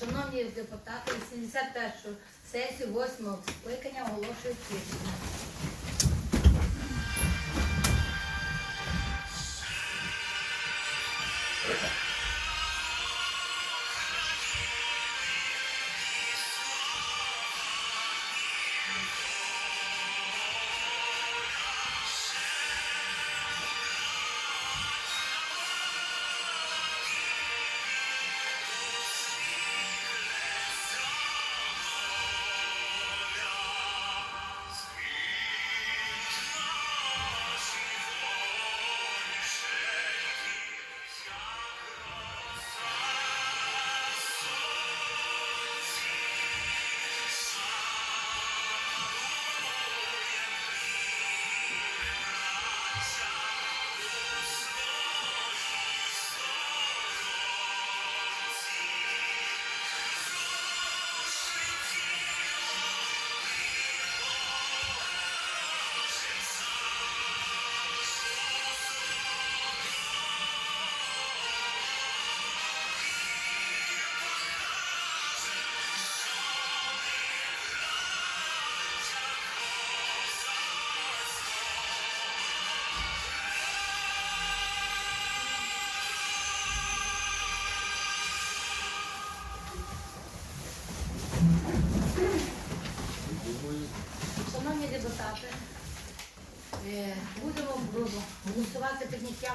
Шановні депутати, 81 сесію 8 скликання оголошують відкритою.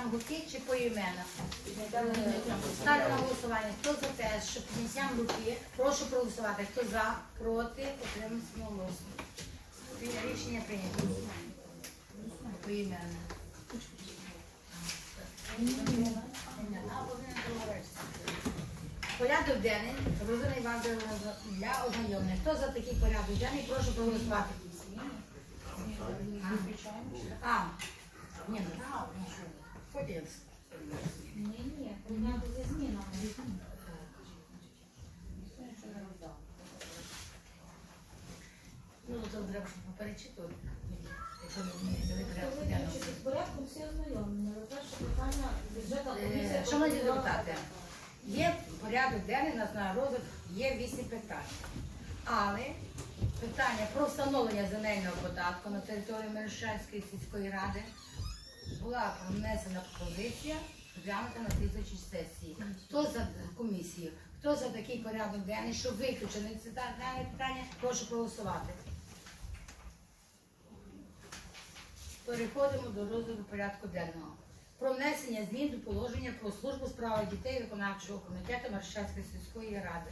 Підняттям руки чи поіменно. Ставлю на голосування. Хто за те, що підняттям руки, прошу проголосувати. Хто за, проти, отримався голосу. Рішення прийнято. Поіменно. Порядок денний, Розина Івановна для ознайомлення. Хто за такий порядок денний, прошу проголосувати. А, ні, ну, потім. Ні, ні, прийняти зі змінами. Ну, то треба щоб. Е, Шановні депутати, є порядок денний нас на розгляд, є вісім питань. Але питання про встановлення земельного податку на території Мершанської сільської ради була внесена пропозиція розглянути на слідчій сесії. Хто за комісію? Хто за такий порядок денний, щоб виключити це дане питання, прошу проголосувати. Переходимо до розгляду порядку денного. Про внесення змін до положення про службу справи дітей виконавчого комітету Маршальської сільської ради.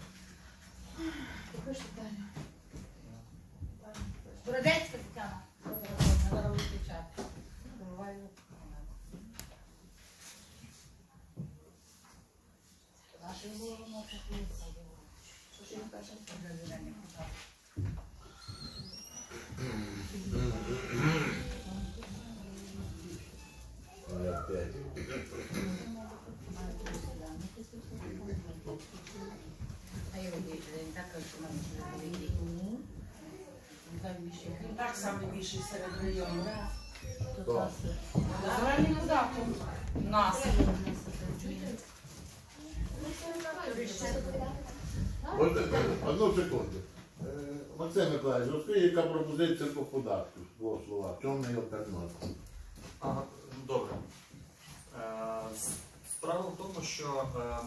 Бородецька Тетяна. Зараз виключати. Наше було, наше було. Що ж я кажу? А я водію, він так каже, що нам не водій. Там більше. Він так само більший серед району. Нас, Одну секунду. Е, Максим Миколаївич, розкажи, яка пропозиція по податку, двох слова, в чому не альтернатива? Ага, добре. Е, Справа в тому, що е,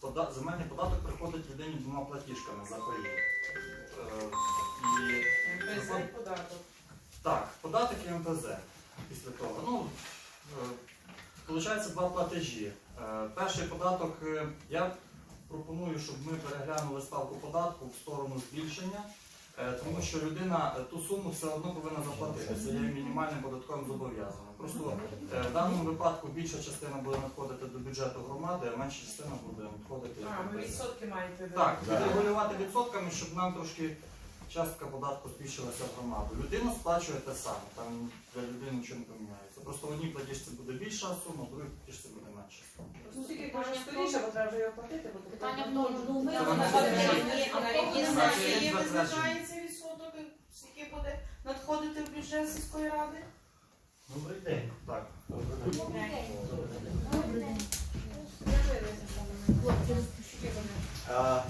пода- земельний податок приходить людині двома платіжками за паї. Е, і МПЗ і податок. так, податок і МПЗ після того. Ну, е, Получається два платежі. Е, Перший податок е, я пропоную, щоб ми переглянули ставку податку в сторону збільшення, е, тому що людина е, ту суму все одно повинна заплатити. Це є мінімальним податковим зобов'язанням. Просто е, в даному випадку більша частина буде надходити до бюджету громади, а менша частина буде надходити. А, ви відсотки маєте. Так, відрегулювати відсотками, щоб нам трошки частка податку збільшилася в громаду. Людина сплачує те саме, там для людини нічого не поміняється. Просто в одній платіжці буде більша сума, в другій платіжці буде менша сума. Ну, тільки каже, скоріше, бо треба його платити. бо Питання в тому, ну ми визначається відсоток, скільки буде надходити в бюджет сільської ради? Добрий день. Так. Хлопці, Скільки буде? А,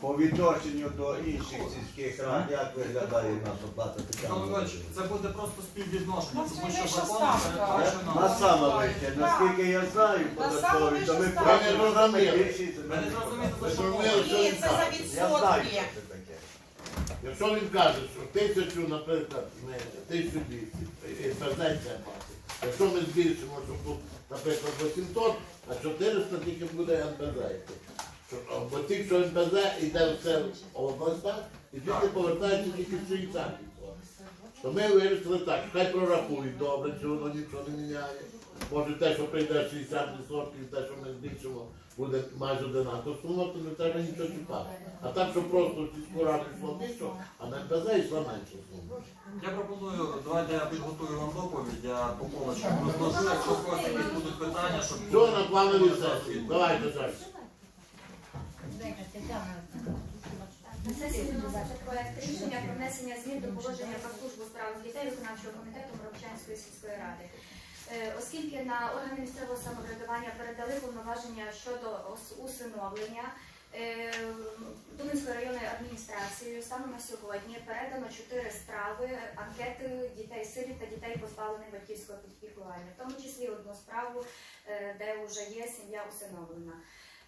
По відношенню до інших сільських рад, як виглядає наша плата Михайло Михайлович, це буде просто співвідношення, Ну, тому що вища законом ставка. передбачено. На саме вище, наскільки я знаю, податкові, то ми більшість. Ви не зрозумієте, за що мова. Ні, це за Я знаю, відсотки. це таке. Якщо він каже, що тисячу, наприклад, не тисячу двісті, і передеться. Якщо ми збільшимо, що тут, наприклад, 800, а 400 тільки буде НПЗ. йти. Бо тільки що НПЗ йде все область, і тільки повертається тільки в 60. То ми вирішили так, хай прорахують добре, чи воно нічого не міняє. Може те, що прийде 60%, те, що ми збільшимо, буде майже одинаково сума, то не треба нічого чіпати. А так, що просто в сільську раду йшло більше, а на МПЗ йшла менше сума. Я пропоную, давайте я підготую вам доповідь, я по полочкам розложу, якщо у когось якісь будуть питання, щоб... Що на плановій сесії? Давайте далі. На сесії виноситься проект рішення про внесення змін до положення про службу у справах дітей виконавчого комітету Моровчанської сільської ради. Е, Оскільки на органи місцевого самоврядування передали повноваження щодо усиновлення е, Думинської районної адміністрації станом на сьогодні передано чотири справи анкети дітей сиріт та дітей позбавлених батьківського піклування, в тому числі одну справу, е, де вже є сім'я усиновлена.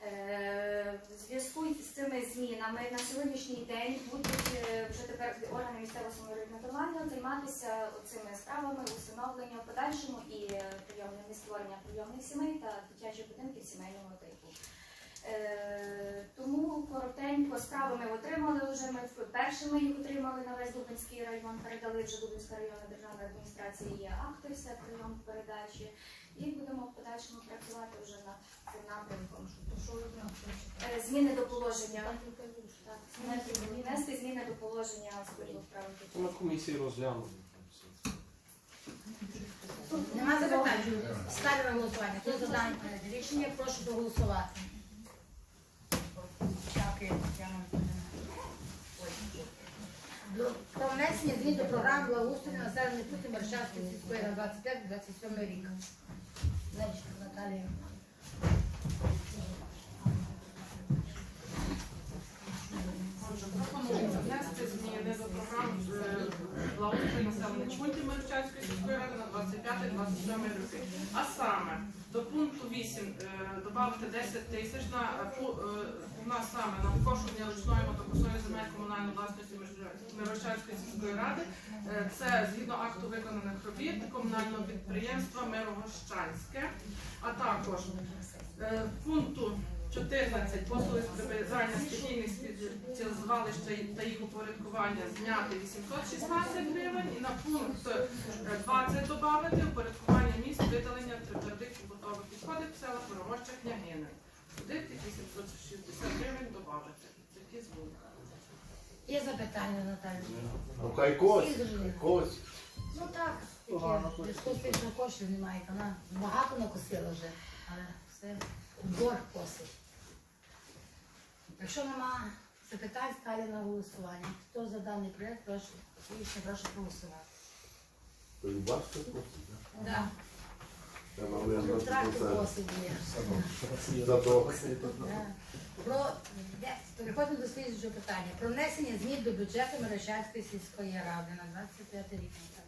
Е, В зв'язку з цими змінами на сьогоднішній день будуть е, вже тепер органи місцевого самоврядування займатися цими справами усиновлення в подальшому і е, прийомними створення прийомних сімей та дитячих будинків сімейного типу. Е, Тому коротенько справи ми отримали вже. Ми перші ми їх отримали на весь Дубинський район, передали вже Дубинська районна державна адміністрація. Є акти, все прийом передачі. І будемо в подальшому працювати вже над цим напрямком. Е, Зміни до положення. Так, зміни- Внести зміни до положення служби справи На комісії розглянули. Нема запитань. Ставлю на голосування. Хто за дане рішення, прошу проголосувати. Дякую, Тетяна Анатоліївна. Про внесення змін до програми благоустрою населених пунктів Маршавської сільської на 25-27 рік. Значить, Наталія. Отже, пропонуємо внести зміни до програм благоустрою населених пунктів Мирчанської сільської ради на 25-27 роки. А саме до пункту 8 е, додати 10 тисяч на е, е, у нас саме на покошення ручної мотокосої земель комунальної власності Мирочанської сільської ради. Е, Це згідно акту виконаних робіт комунального підприємства Мирогощанське, а також пункту 14 послуги з прибирання стихійних звалища та їх упорядкування зняти 816 гривень і на пункт е, 20 додати упорядкування місць видалення твердих побутових відходів села Порогоща Княгини. Сюди 860 гривень додати. Такі звуки. Є запитання, Наталія? Ну хай кось, хай. Ну так, дискусії що коштів немає. Вона багато накосила вже, але все борг косить. Якщо нема запитань, ставлю на голосування. Хто за даний проєкт, прошу, прошу і бачите, косить, так? Да. Це. косить є. Про де- переходимо до слідчого питання. Про внесення змін до бюджету Мерещанської сільської ради на 25 рік. Е,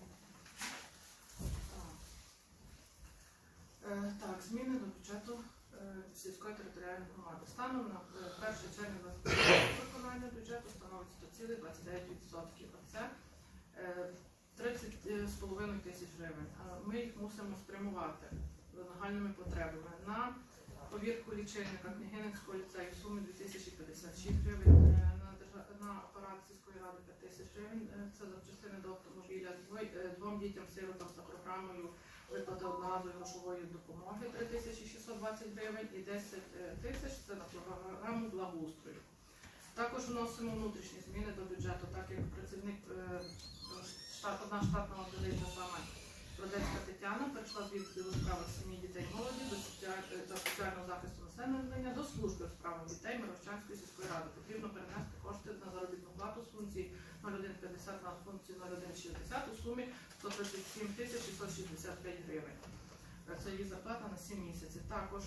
Так, зміни до бюджету е, сільської територіальної громади. Станом на е, 1 червня 2025 виконання бюджету становить 100,29%. А це е, 30,5 тисяч гривень. Ми їх мусимо спрямувати за нагальними потребами на повірку лічильника Княгининського ліцею в сумі 2056 гривень, е, на, апарат сільської ради 5 тисяч гривень. Е, Це запчастини до автомобіля е, двом дітям-сиротам за програмою виплати одноразової грошової допомоги 3620 гривень і 10 тисяч це на програму благоустрою. Також вносимо внутрішні зміни до бюджету, так як працівник е, одна штатна одиниця саме Родецька Тетяна перейшла з відділу справи сім'ї дітей молоді до е, та соціального захисту населення до служби у справах дітей Мировчанської сільської ради. Потрібно перенести кошти на заробітну плату з функції 0150 на функцію 0160 у сумі 137 тисяч 665 гривень. Це її зарплата на 7 місяців. Також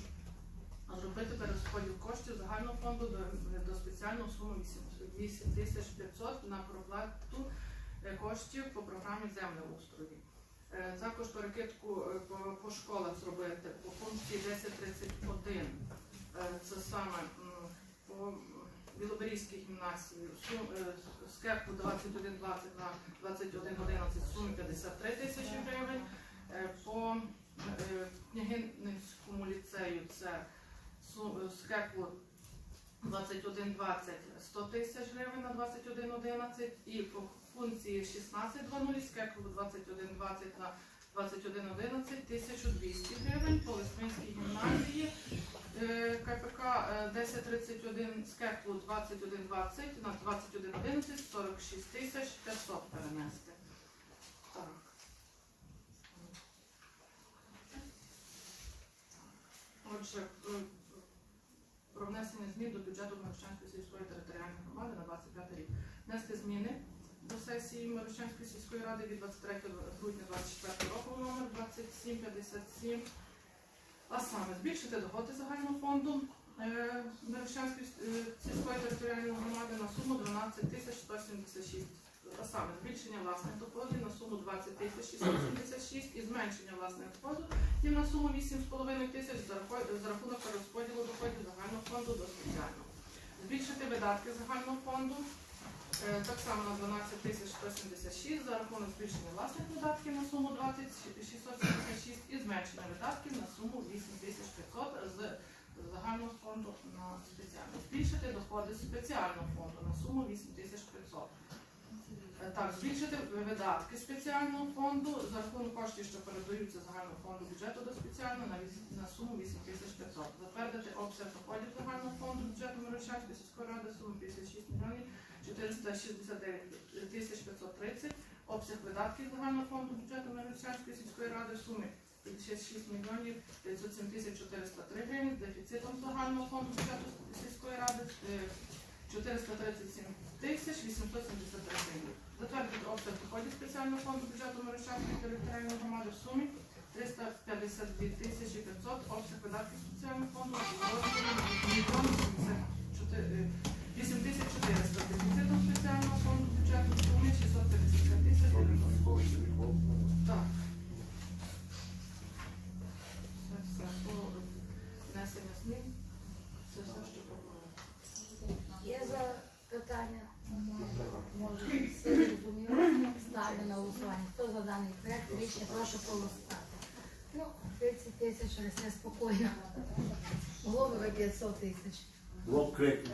зробити перерозподіл коштів загального фонду до, до спеціального суми 8 тисяч 500 на проплату е, коштів по програмі землеустрої. Е, Також перекидку е, по, по школах зробити по пункті 1031. Е, Це саме по Білоберізькій гімназії з 2120 на 2111 в сумі 53 тисячі гривень. Е, По е, Княгинницькому ліцею це су- з кепку 2120 100 тисяч гривень на 2111 і по функції 1620 з кепку 2120 на 2111 1200 гривень по Лисминській гімназії е, КПК е, 1031 з 2120 на 2111 46 тисяч 500 перенести. Так. Отже, е, про внесення змін до бюджету Мирошчанської сільської територіальної громади на 25 рік. Внести зміни до сесії Мирошчанської сільської ради від 23 грудня 24 року номер 2757 а саме збільшити доходи загального фонду е, е, сільської територіальної громади на суму 12 тисяч 176. А саме збільшення власних доходів на суму 20 тисяч 676 і зменшення власних доходів на суму 8,5 тисяч за раху- за рахунок перерозподілу доходів загального фонду до спеціального. Збільшити видатки загального фонду так само на 12 тисяч 176 за рахунок збільшення власних видатків на суму 20 676 і зменшення видатків на суму 8 тисяч 500 з загального фонду на спеціальний. Збільшити доходи з спеціального фонду на суму 8 тисяч 500. Е, Так, збільшити видатки спеціального фонду за рахунок коштів, що передаються з загального фонду бюджету до спеціального на, на суму 8 тисяч 500. Затвердити обсяг доходів загального фонду бюджету Мирошанської сільської ради суми 56 мільйонів 469 тисяч 530. Обсяг видатків загального фонду бюджету Мирошанської сільської ради в сумі 56 мільйонів 507 тисяч 403 гривень з дефіцитом загального фонду бюджету сільської ради е, 437 тисяч 873 гривень. Затвердити обсяг доходів спеціального фонду бюджету Мирошанської територіальної громади в сумі 352 тисячі 500, обсяг видатків спеціального фонду в розмірі мільйон 84 8 тисяч 400, дефіцитом спеціального фонду бюджету в сумі 655 тисяч 90. Так. Це все по внесення змін. Це все, що пропоную. Є запитання? Може, все зрозуміло? Ставлю на голосування. Хто за даний проект рішення, прошу голосувати. Ну, 30 тисяч, але все спокійно. Було б ви 500 тисяч. Двох криків.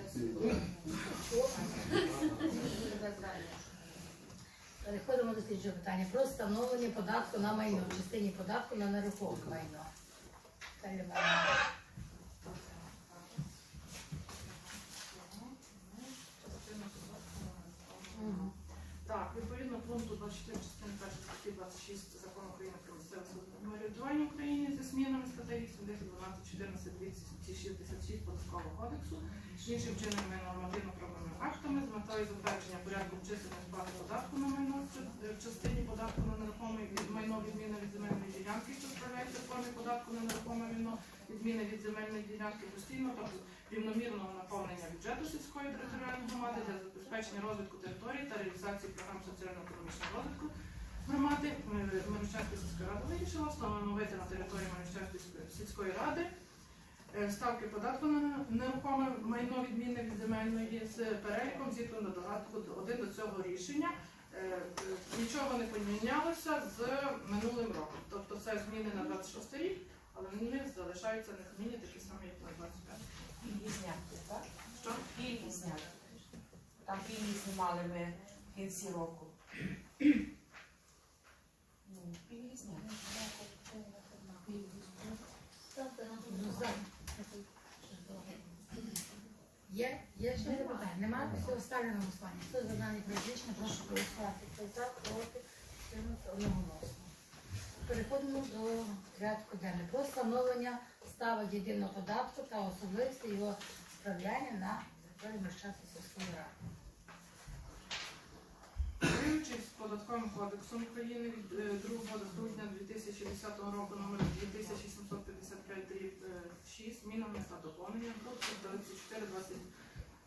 Переходимо до слідчого питання. Про встановлення податку на майно, в частині податку на нерухоме майно. Далі майно. Мгм. Так, відповідно пункту 24 частини 1 статті 26 закону України про місцеве самоврядування в Україні зі змінами статей 8, 10, 12, 14, 266 податкового кодексу, іншим чинними нормативно-правовими актами з метою затвердження порядку обчислення сплати податку на майно в частині податку на нерухоме майно відміни від земельної ділянки, що справляється в формі податку на нерухоме майно, відміни від земельної ділянки постійно, тобто рівномірного наповнення бюджету сільської територіальної громади для забезпечення розвитку території та реалізації програм соціально-економічного розвитку громади. Мирошчанська сільська рада вирішила встановити на території Мирошчанської сільської ради е, ставки податку на нерухоме майно відмінне від земельної з переліком зіткнено додатку один до цього рішення. Е, е, Нічого не помінялося з минулим роком. Тобто це зміни на 26 рік, але вони залишаються незмінні такі самі, як на 25. Пільги зняти, так? Що? Пільги зняти. Там пільги знімали ми в кінці року. Ну, пільги зняти. Ну, за. Є? Ще запитання? Немає? Ставлю на голосування. Хто за даний прошу голосувати. Хто за, проти, підтримати одноголосно. Переходимо до порядку денного. Про встановлення ставок єдиного податку та особливості його справляння на території Мещанської сільської ради. Керуючись податковим кодексом України від е, 2 грудня 2010 року номер 2755 дріб 6 змінами та доповненням пункту 24 20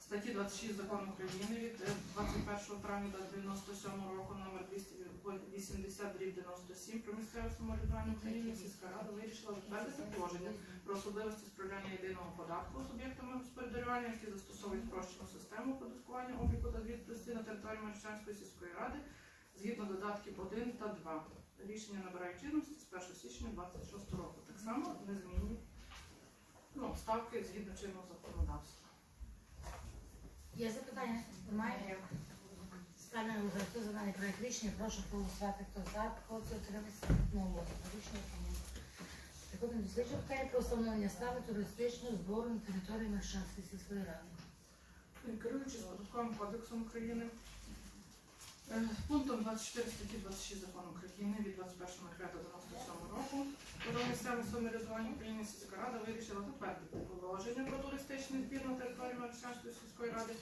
статті 26 закону України від е, 21 травня до 97 року номер 280 97 про місцеве самоврядування України сільська рада вирішила затвердити положення про особливості справляння єдиного податку суб'єктами господарювання, які застосовують спрощену систему оподаткування обліку та звітності на території Маршанської сільської ради згідно додатків 1 та 2. Рішення набирає чинності з 1 січня 26 року. Так само незмінні ну, ставки згідно чинного законодавства. Є запитання? Немає? Ставлю на. Хто за даний проект рішення, прошу проголосувати. Хто за, проти, утримався, одного Рішення прийнято. Переходимо до слідчого питання про встановлення стави туристичного збору на Мершанської сільської ради. Керуючись податковим кодексом України, е, пунктом 24 статті 26 закону України від 21.05.97 року про місцеве самоврядування України сільська рада вирішила затвердити положення про туристичний збір на території Маршанської сільської ради,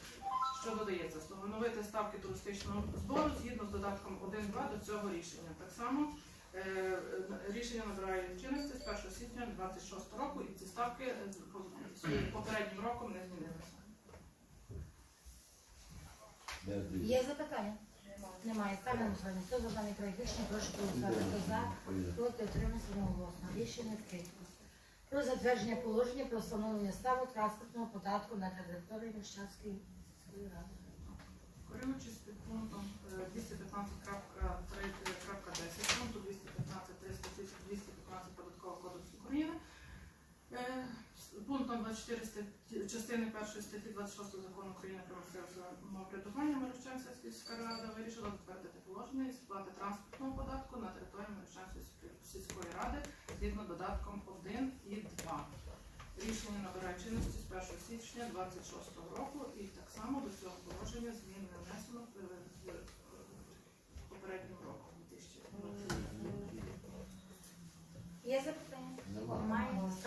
що додається встановити ставки туристичного збору згідно з додатком 1.2 до цього рішення. Так само е, рішення набирає чинності з 1 січня 26 року і ці ставки е, попереднім роком не змінилися. Є запитання? Немає. Ставлю на голосування. Хто за даний проект рішення, прошу голосувати. Хто за, проти, отримався одноголосно. Рішення прийнято. Про затвердження положення про встановлення ставок транспортного податку на території Міщанської сільської ради. Керуючись під пунктом е, 215 24 статті, частини 1 статті 26 закону України про самоврядування Марівчанська сільська рада вирішила затвердити положення із сплати транспортного податку на території Марівчанської сільської ради згідно додатком 1 і 2. Рішення набирає чинності з 1 січня 26 року і так само до цього положення змін не внесено попереднім роком 2020.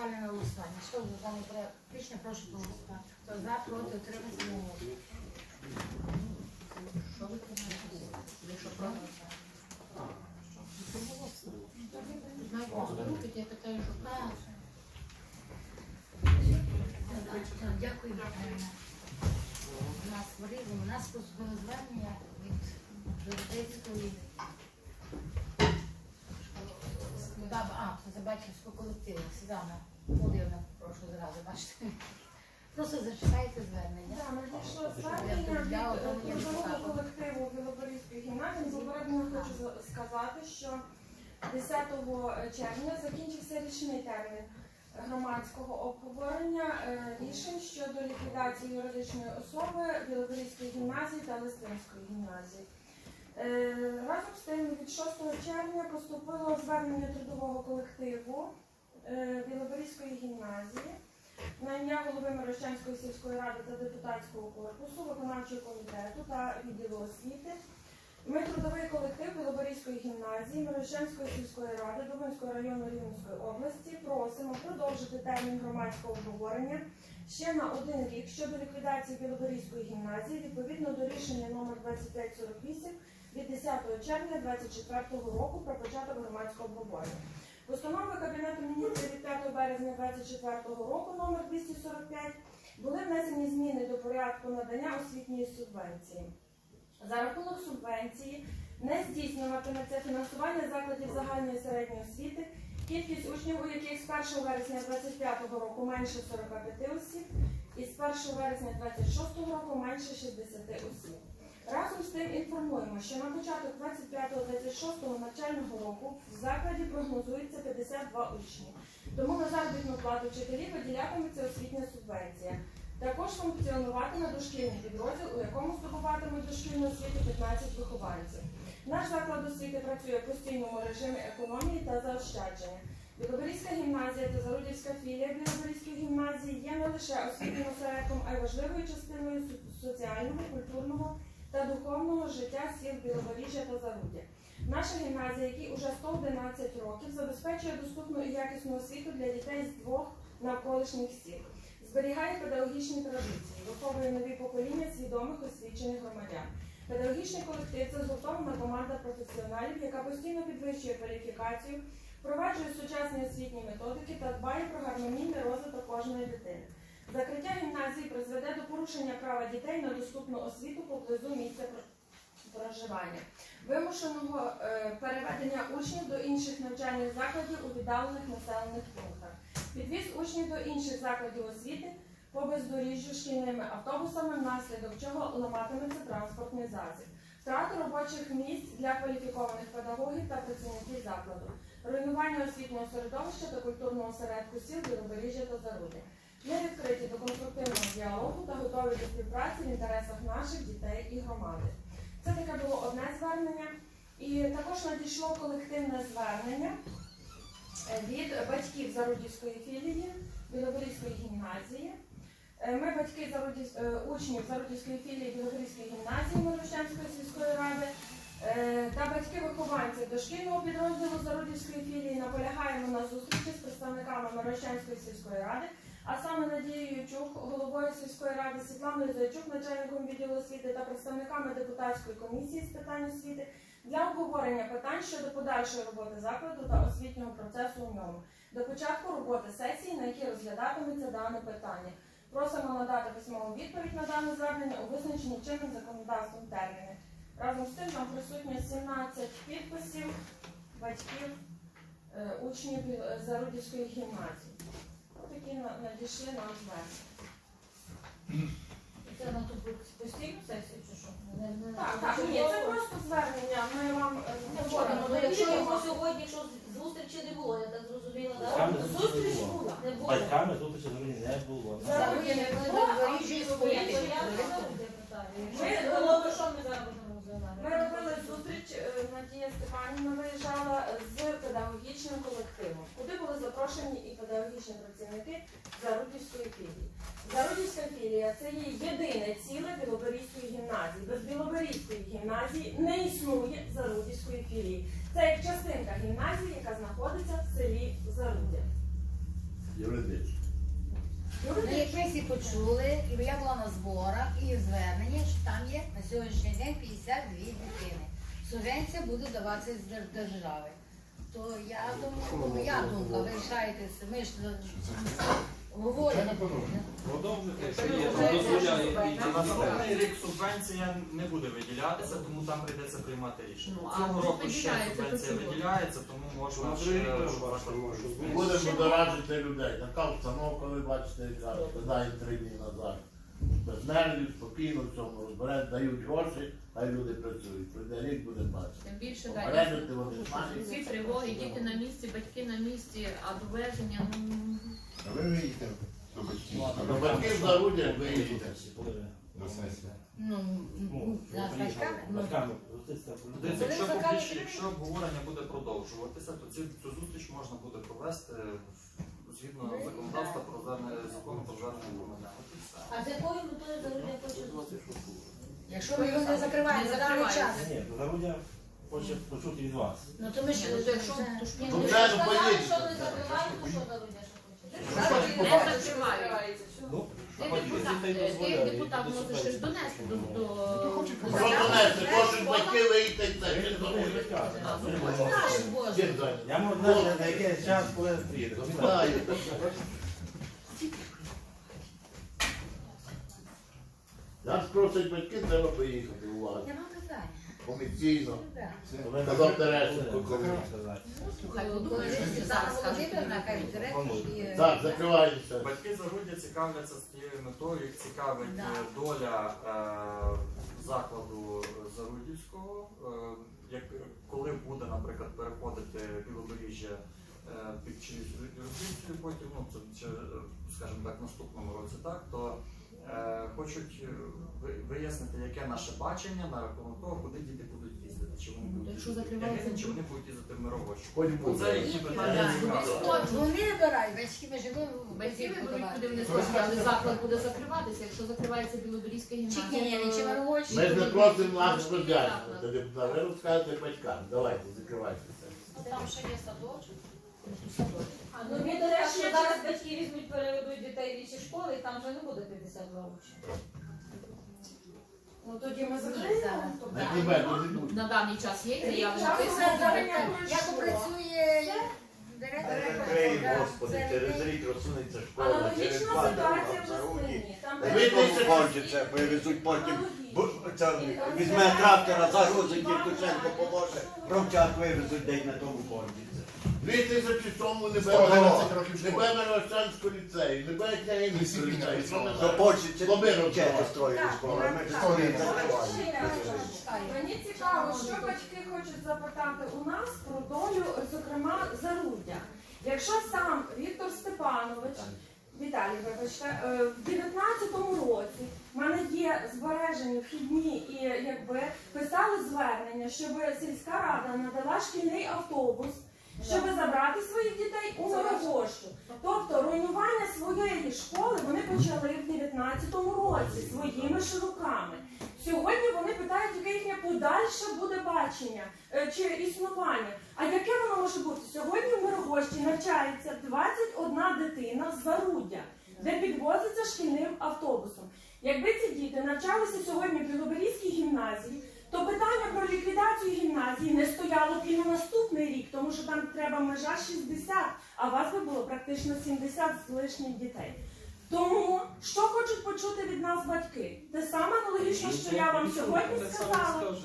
Ставлю на голосування. Що за даний проект рішення, прошу проголосувати. Хто за, проти, утримався, одноголосно. Що ви Якщо проти? Дякую. У нас варізм, у нас поступило звернення від Жовтецької Да, а, це Батьківського колективу. Сідана. Подивно, прошу зразу, бачите. Просто зачитайте звернення. Так, надійшло звернення від повідомляла, е, трудового колективу Білоборізької гімназії. Попередньо хочу сказати, що 10 червня закінчився річний термін громадського обговорення е, рішень щодо ліквідації юридичної особи Білоборізької гімназії та Листинської гімназії. Е, Разом з тим від 6 червня поступило звернення трудового колективу е, Білоборізької гімназії на ім'я голови Мирощанської сільської ради та депутатського корпусу, виконавчого комітету та відділу освіти. Ми трудовий колектив Білоборізької гімназії Мирощанської сільської ради Дубинського району Рівненської області просимо продовжити термін громадського обговорення ще на один рік щодо ліквідації Білоборізької гімназії відповідно до рішення номер 2548 від 10 червня 2024 року про початок громадського обговорення. Постанови Кабінету міністрів від 5 березня 2024 року номер 245 були внесені зміни до порядку надання освітньої субвенції. За рахунок субвенції не здійснюватиметься фінансування закладів загальної середньої освіти, кількість учнів, у яких з 1 вересня 2025 року менше 45 осіб, і з 1 вересня 2026 року менше 60 осіб. Разом з тим інформуємо, що на початок 25-26 навчального року в закладі прогнозується 52 учні. Тому на заробітну плату вчителів виділятиметься освітня субвенція. Також функціонуватиме дошкільний підрозділ, у якому здобуватимуть дошкільну освіту 15 вихованців. Наш заклад освіти працює в постійному режимі економії та заощадження. Білоборізька гімназія та Зарудівська філія Білоборізької гімназії є не лише освітнім осередком, а й важливою частиною соціального, культурного та духовного життя сіл Білоборіжжя та Заруддя. Наша гімназія, якій уже 111 років, забезпечує доступну і якісну освіту для дітей з двох навколишніх сіл, зберігає педагогічні традиції, виховує нові покоління свідомих освічених громадян. Педагогічний колектив це згуртована команда професіоналів, яка постійно підвищує кваліфікацію, впроваджує сучасні освітні методики та дбає про гармонійний розвиток кожної дитини. Закриття гімназії призведе до порушення права дітей на доступну освіту поблизу місця проживання, вимушеного е, переведення учнів до інших навчальних закладів у віддалених населених пунктах, підвіз учнів до інших закладів освіти по бездоріжжю шкільними автобусами, внаслідок чого ламатиметься транспортний засіб, втрату робочих місць для кваліфікованих педагогів та працівників закладу, руйнування освітнього середовища та культурного осередку сіл Білобережжя та Заруди. Ми відкриті до конструктивного діалогу та готові до співпраці в інтересах наших дітей і громади. Це таке було одне звернення. І також надійшло колективне звернення е, від батьків Зарудівської філії Білогорівської гімназії. Е, Ми батьки Зарудів- е, учнів Зарудівської філії Білогорівської гімназії Мирошенської сільської ради та батьки вихованців дошкільного підрозділу Зарудівської філії наполягаємо на зустрічі з представниками Мирошенської сільської ради, а саме Надією Ючук, головою сільської ради, Світланою Зайчук, начальником відділу освіти та представниками депутатської комісії з питань освіти для обговорення питань щодо подальшої роботи закладу та освітнього процесу у ньому до початку роботи сесії, на якій розглядатиметься дане питання. Просимо надати письмову відповідь на дане звернення у визначені чинним законодавством терміни. Разом з тим там присутні 17 підписів батьків е, учнів е, Зарудівської гімназії. Такі надійшли нам звернення. Це на ту постійну сесію чи що? Так, так, ні, це просто звернення. Ми вам е, Не доводимо Ну, якщо його сьогодні, зустрічі не було, я так зрозуміла, так? Зустріч не була. Не було. Батьками зустрічі не було. Заруді не Ну, було, завжди питаю. Якщо Ми не було, що ми зараз? Ми робили зустріч, е, Надія Степанівна виїжджала з педагогічним колективом, куди були запрошені і педагогічні працівники Зарудівської філії. Зарудівська філія це є єдине ціле Білоберізької гімназії. Без Білоберізької гімназії не існує Зарудівської філії. Це як частинка гімназії, яка знаходиться в селі Зарудя. Юридично. Ну, почули, і я була на зборах, і звернення, що там є на сьогоднішній день 52 дитини. Субвенція буде даватися з держави. То я думаю, моя думка, вирішайтеся, ми ж Продовжуйте, що є, дозволяє і На наступний рік субвенція не буде виділятися, тому там прийдеться приймати рішення. Ну, а Цього року ще виділяється, субвенція то виділяється, тому можна На ще шукати. бачимо. Будемо дораджити людей. Така установка, ви бачите, яка складає три дні назад. Без нервів, спокійно в цьому розберуть, дають гроші, хай люди працюють. Прийде рік буде бачити. Тим більше Попередити далі вони мають. всі тривоги, діти на місці, батьки на місці, а довезення, ну А ви виїдете до батьків? До батьків зарудя виїдете. До сесії. Ну, Ну, з батьками, ну, Дивіться, якщо, Вони публіч- заказують. якщо обговорення буде продовжуватися, то цю зустріч можна буде провести в- згідно законодавства про закону про звернення громадян. От і все. А з якою метою Зарудя хоче зустріч? Якщо ви його не закриваєте за даний час, Ні, то Зарудя хоче почути від вас. ну то ми Ну, то якщо то ж Ні, Ну, ну, ви ну, сказали, поїдете. що не закривають, то що Зарудя Ну, Ти депутат, можеш донести до, Що донести? Батьки це. Боже. Я можу знати, на який час, коли приїде. Знаю. Нас просять батьки, треба поїхати, увагу. Нема. Комісійно. Казав Терещенко, коли. Слухай, подумай, Коли що Світлана зараз скажуть. Володимирівна, каже, директор і... Так, закриваємося. Батьки Заруддя цікавляться з тією метою, їх цікавить е, доля е, закладу Зарудівського. Е, як, коли буде, наприклад, переходити Білобережжя е, під чиюсь юрисдикцію, потім, ну, це, чи, скажімо так, в наступному році, так, то хочуть е, вияснити, яке наше бачення на рахунок того, куди діти будуть їздити. Чи вони будуть якщо їздити в закривається Княгині, чи вони будуть їздити в буде. Оце їхні питання цікаві. Вони вибирають, батьки ми живемо в Батьки батьків виберуть, куди вони подавати. але заклад буде закриватися, якщо закривається Білоберізька Чи гімназія. ні, ні, чи то- Мировочі, Ми ж не просимо нас роз'яснювати, депутат. Ви розказуєте батькам. Давайте, закривайтеся. Там ще є садочок. Ну, він до речі, що зараз батьки візьмуть, переведуть дітей в інші школи, і там вже не буде 52 учні. Ну тоді ми закриємо. Тобто, На тебе даний час є заяви написані. Як працює директор? Закриємо, господи, через рік розсунеться школа, через Аналогічна два там в. Сині. Там Ви тому кончиться, привезуть потім. бу- Це візьме трактора, загрузить Євтушенко поможе, промчак вивезуть, де й на тому кончиться. Дві тисячі тому не 111 років не школи. бе Мирошанську ліцею, не бе Княгинівську ліцею. Що ми До зараз? Польщі чи Лобину чеки вбивати. строїли ми не закриваємо. Мені цікаво, що батьки хочуть запитати у нас про долю, зокрема, заруддя. Якщо сам Віктор Степанович, Віталій, вибачте, е, в 19-му році в мене є збережені вхідні і якби писали звернення, щоб сільська рада надала шкільний автобус, щоб забрати своїх дітей у Мирогощу. Тобто руйнування своєї школи вони почали в 19-му році своїми ж руками. Сьогодні вони питають, яке їхнє подальше буде бачення е, чи існування. А яке воно може бути? Сьогодні в Мирогощі навчається 21 дитина з заруддя, де підвозиться шкільним автобусом. Якби ці діти навчалися сьогодні в Білоберізькій гімназії, то питання про ліквідацію гімназії не стояло б і на наступний рік, тому що там треба межа 60, а у вас би було практично 70 з лишніх дітей. Тому що хочуть почути від нас батьки? Те саме аналогічно, що я вам сьогодні сказала.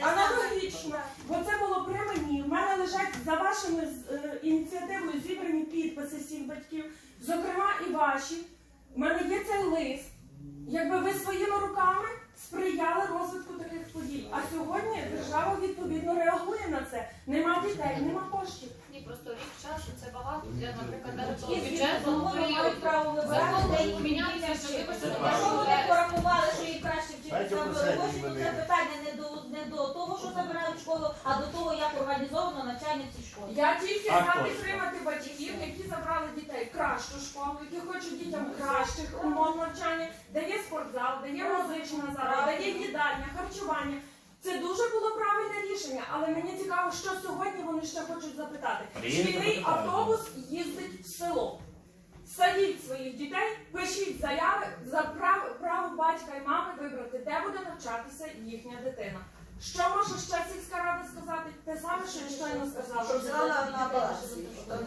Аналогічно, бо це було при мені. В мене лежать за вашими е, ініціативою зібрані підписи всіх батьків, зокрема і ваші. У мене є цей лист. Якби ви своїми руками сприяли розвитку таких подій. А сьогодні держава відповідно реагує на це. Нема дітей, нема коштів. Ні, просто рік часу це багато для, наприклад, того І вони мають право вибирати, мінятися, що вибачте, Якщо вони порахували, що їм краще вчитися в Мирогощі, то це питання не до, не до того, що забирають школу, а до того, як організовано навчання в цій школі. Я тільки за підтримати батьків, які дітей кращу школу, які хочуть дітям кращих умов навчання, де є спортзал, де є музична зала, де є їдальня, харчування. Це дуже було правильне рішення, але мені цікаво, що сьогодні вони ще хочуть запитати. Шкільний автобус їздить в село. Садіть своїх дітей, пишіть заяви за право, право батька і мами вибрати, де буде навчатися їхня дитина. Що може ще сільська рада сказати? Те саме, що я щойно сказала. Щоб взяла на баланс.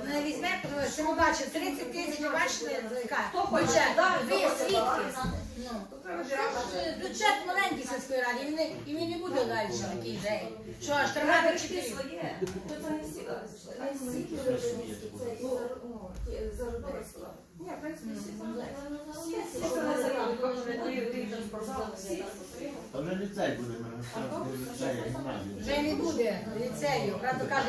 Не візьме, що ми бачимо 30 тисяч, бачите, яка Хто хоче, ви свідки. Ну, бюджет маленький сільської ради, і він не- і він не буде далі такий день. Що аж тримати вчителів. своє. То це не всі не всі Білоберізькі, це і зар- ну, ті зарудництво. Ні, в принципі, всі зарудництво. Всі, всі, що не Всі. Та але ліцей буде ліцей, Вже не буде ліцею. Правда, каже,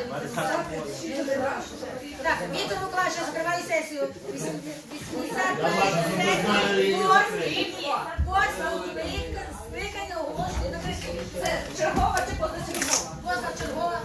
так, Віктор Миколаївич, закривай сесію. 85 постійно викання оголошення на кришки. Це чергова чи позачергова? Позачергова.